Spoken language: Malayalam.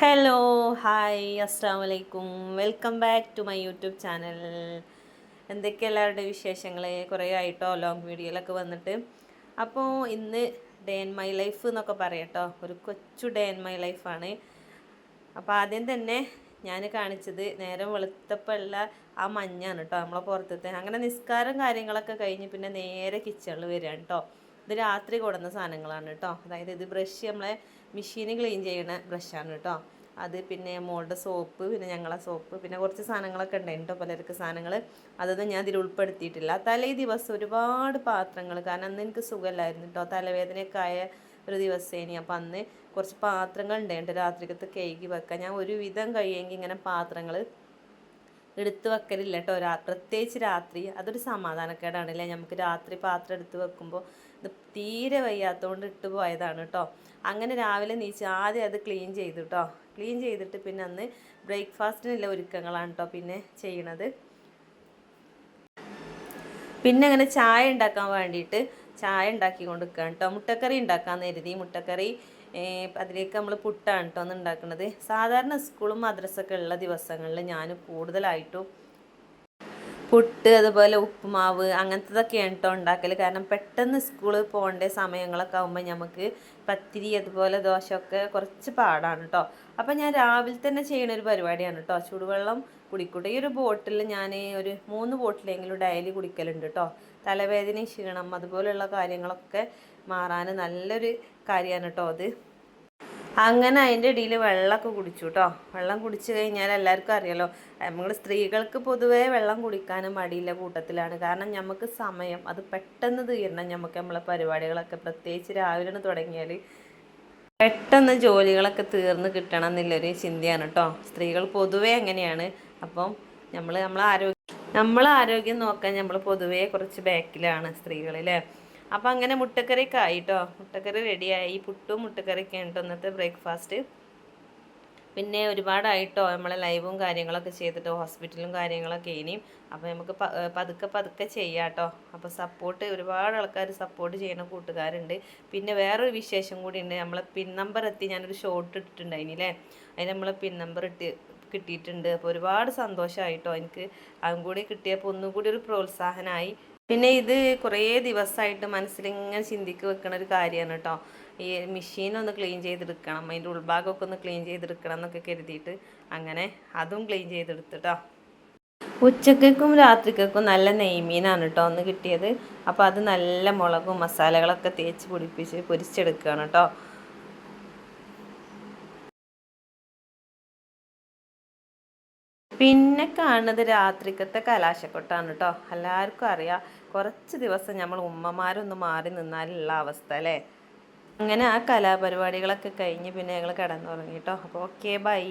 ഹലോ ഹായ് അസ്സാം വലൈക്കും welcome back to my YouTube channel എന്തൊക്കെ എല്ലാവരുടെ വിശേഷങ്ങൾ കുറേ ആയിട്ടോ ലോങ് വീഡിയോയിലൊക്കെ വന്നിട്ട്. അപ്പോൾ ഇന്ന് ഡേ ഇൻ മൈ ലൈഫ് എന്നൊക്കെ പറയട്ടോ ഒരു കൊച്ചു ഡേ ഇൻ മൈ ലൈഫാണ് അപ്പോൾ ആദ്യം തന്നെ ഞാൻ കാണിച്ചത് നേരം വെളുത്തപ്പുള്ള ആ മഞ്ഞാണ് കേട്ടോ നമ്മളെ പുറത്തത്തെ. അങ്ങനെ നിസ്കാരം കാര്യങ്ങളൊക്കെ കഴിഞ്ഞ് പിന്നെ നേരെ കിച്ചണിൽ വരികയാണ് കേട്ടോ ഇത് രാത്രി കൊടുന്ന സാധനങ്ങളാണ് കേട്ടോ. അതായത് ഇത് ബ്രഷ് നമ്മളെ മെഷീന് ക്ലീൻ ചെയ്യുന്ന ബ്രഷാണ് കേട്ടോ. അത് പിന്നെ മോളുടെ സോപ്പ് പിന്നെ ഞങ്ങളെ സോപ്പ് പിന്നെ കുറച്ച് സാധനങ്ങളൊക്കെ ഉണ്ടായിരുന്നു പലർക്ക് സാധനങ്ങൾ അതൊന്നും ഞാൻ ഇതിൽ ഉൾപ്പെടുത്തിയിട്ടില്ല. തലേ ദിവസം ഒരുപാട് പാത്രങ്ങൾ കാരണം അന്ന് എനിക്ക് സുഖമല്ലായിരുന്നു കേട്ടോ. തലവേദനയൊക്കെ ആയ ഒരു ദിവസേനി. അപ്പം അന്ന് കുറച്ച് പാത്രങ്ങൾ ഉണ്ടായിട്ടുണ്ട് രാത്രിക്കത്ത് കേക്ക് വെക്കാൻ. ഞാൻ ഒരുവിധം കഴിയുമെങ്കിൽ ഇങ്ങനെ പാത്രങ്ങൾ എടുത്ത് വെക്കലില്ല കേട്ടോ രാ പ്രത്യേകിച്ച് രാത്രി അതൊരു സമാധാനക്കേടാണ് അല്ലേ നമുക്ക് രാത്രി പാത്രം എടുത്ത് വെക്കുമ്പോൾ ഇത് തീരെ വയ്യാത്തതുകൊണ്ട് ഇട്ട് പോയതാണ് കേട്ടോ അങ്ങനെ രാവിലെ നീച്ച് ആദ്യം അത് ക്ലീൻ ചെയ്തു കേട്ടോ ക്ലീൻ ചെയ്തിട്ട് പിന്നെ അന്ന് ബ്രേക്ക്ഫാസ്റ്റിനുള്ള ഒരുക്കങ്ങളാണ് കേട്ടോ പിന്നെ ചെയ്യണത്. പിന്നെ അങ്ങനെ ചായ ഉണ്ടാക്കാൻ വേണ്ടിയിട്ട് ചായ ഉണ്ടാക്കി കൊടുക്കുകയാണ് കേട്ടോ മുട്ടക്കറി ഉണ്ടാക്കാൻ കരുതി. മുട്ടക്കറി അതിലേക്ക് നമ്മൾ പുട്ടാണ് കേട്ടോ ഒന്ന് ഉണ്ടാക്കുന്നത് സാധാരണ സ്കൂളും മദ്രസൊക്കെ ഉള്ള ദിവസങ്ങളിൽ ഞാൻ കൂടുതലായിട്ടും പുട്ട് അതുപോലെ ഉപ്പുമാവ് അങ്ങനത്തതൊക്കെയാണ് കേട്ടോ ഉണ്ടാക്കൽ കാരണം പെട്ടെന്ന് സ്കൂളിൽ പോകേണ്ട സമയങ്ങളൊക്കെ ആകുമ്പോൾ നമുക്ക് പത്തിരി അതുപോലെ ദോശയൊക്കെ കുറച്ച് പാടാണ് കേട്ടോ അപ്പം ഞാൻ രാവിലെ തന്നെ ചെയ്യുന്ന ഒരു പരിപാടിയാണ് കേട്ടോ ചൂടുവെള്ളം കുടിക്കൂട്ടെ. ഈ ഒരു ബോട്ടിൽ ഞാൻ ഒരു മൂന്ന് ബോട്ടിലെങ്കിലും ഡയലി കുടിക്കലുണ്ട് കേട്ടോ തലവേദന ക്ഷീണം അതുപോലെയുള്ള കാര്യങ്ങളൊക്കെ മാറാൻ നല്ലൊരു കാര്യമാണ് കേട്ടോ അത്. അങ്ങനെ അതിന്റെ ഇടയിൽ വെള്ളമൊക്കെ കുടിച്ചു കേട്ടോ. വെള്ളം കുടിച്ചു കഴിഞ്ഞാൽ എല്ലാവർക്കും അറിയാലോ നമ്മൾ സ്ത്രീകൾക്ക് പൊതുവേ വെള്ളം കുടിക്കാനും മടിയില്ല കൂട്ടത്തിലാണ്. കാരണം നമുക്ക് സമയം അത് പെട്ടെന്ന് തീരണം നമുക്ക് നമ്മളെ പരിപാടികളൊക്കെ. പ്രത്യേകിച്ച് രാവിലെ തുടങ്ങിയാൽ പെട്ടെന്ന് ജോലികളൊക്കെ തീർന്ന് കിട്ടണം എന്നുള്ളൊരു ചിന്തയാണ് കേട്ടോ. സ്ത്രീകൾ പൊതുവേ അങ്ങനെയാണ്. അപ്പം നമ്മൾ നമ്മളെ ആരോഗ്യം നമ്മളെ ആരോഗ്യം നോക്കാൻ നമ്മൾ പൊതുവേ കുറച്ച് ബാക്കിലാണ് സ്ത്രീകൾ അല്ലേ? അപ്പോൾ അങ്ങനെ മുട്ടക്കറിയൊക്കെ ആയിട്ടോ? മുട്ടക്കറി റെഡിയായി. പുട്ടും മുട്ടക്കറിയൊക്കെ ഉണ്ട് ഇന്നത്തെ ബ്രേക്ക്ഫാസ്റ്റ്? പിന്നെ ഒരുപാടായിട്ടോ? നമ്മളെ ലൈവും കാര്യങ്ങളൊക്കെ ചെയ്തിട്ട് ഹോസ്പിറ്റലും കാര്യങ്ങളൊക്കെ ഇനിയും അപ്പോൾ നമുക്ക് പതുക്കെ പതുക്കെ ചെയ്യാട്ടോ. അപ്പോൾ സപ്പോർട്ട് ഒരുപാട് ആൾക്കാർ സപ്പോർട്ട് ചെയ്യുന്ന കൂട്ടുകാരുണ്ട്. പിന്നെ വേറൊരു വിശേഷം കൂടി ഉണ്ട്. നമ്മളെ പിൻ നമ്പർ എത്തി. ഞാനൊരു ഷോർട്ട് ഇട്ടിട്ടുണ്ടായിനില്ലേ അതിന് നമ്മളെ പിൻ നമ്പർ ഇട്ട് കിട്ടിയിട്ടുണ്ട്. അപ്പോൾ ഒരുപാട് സന്തോഷമായിട്ടോ എനിക്ക്. അതും കൂടി കിട്ടിയപ്പോൾ ഒന്നും കൂടി ഒരു പ്രോത്സാഹനമായി പിന്നെ ഇത് കുറേ ദിവസമായിട്ട് മനസ്സിലിങ്ങനെ ചിന്തിക്ക് വെക്കണ ഒരു കാര്യമാണ് കേട്ടോ. ഈ മെഷീനൊന്ന് ക്ലീൻ ചെയ്തെടുക്കണം. അതിന്റെ ഉൾഭാഗമൊക്കെ ഒന്ന് ക്ലീൻ ചെയ്തെടുക്കണം എന്നൊക്കെ കരുതിയിട്ട് അങ്ങനെ അതും ക്ലീൻ ചെയ്തെടുത്തിട്ടോ ഉച്ചക്കും രാത്രിക്കും നല്ല നെയ്മീനാണ് കേട്ടോ ഒന്ന് കിട്ടിയത്. അപ്പോൾ അത് നല്ല മുളകും മസാലകളൊക്കെ തേച്ച് പിടിപ്പിച്ച് പൊരിച്ചെടുക്കുകയാണ് കേട്ടോ പിന്നെ കാണുന്നത് രാത്രിക്കത്തെ കലാശക്കൊട്ടാണ് കേട്ടോ എല്ലാവർക്കും അറിയാം. കുറച്ച് ദിവസം നമ്മൾ ഉമ്മമാരൊന്ന് മാറി നിന്നാലുള്ള അവസ്ഥ അല്ലേ? അങ്ങനെ ആ കലാപരിപാടികളൊക്കെ കഴിഞ്ഞ് പിന്നെ ഞങ്ങൾ കിടന്നുറങ്ങി കേട്ടോ അപ്പോൾ ഓക്കെ ബൈ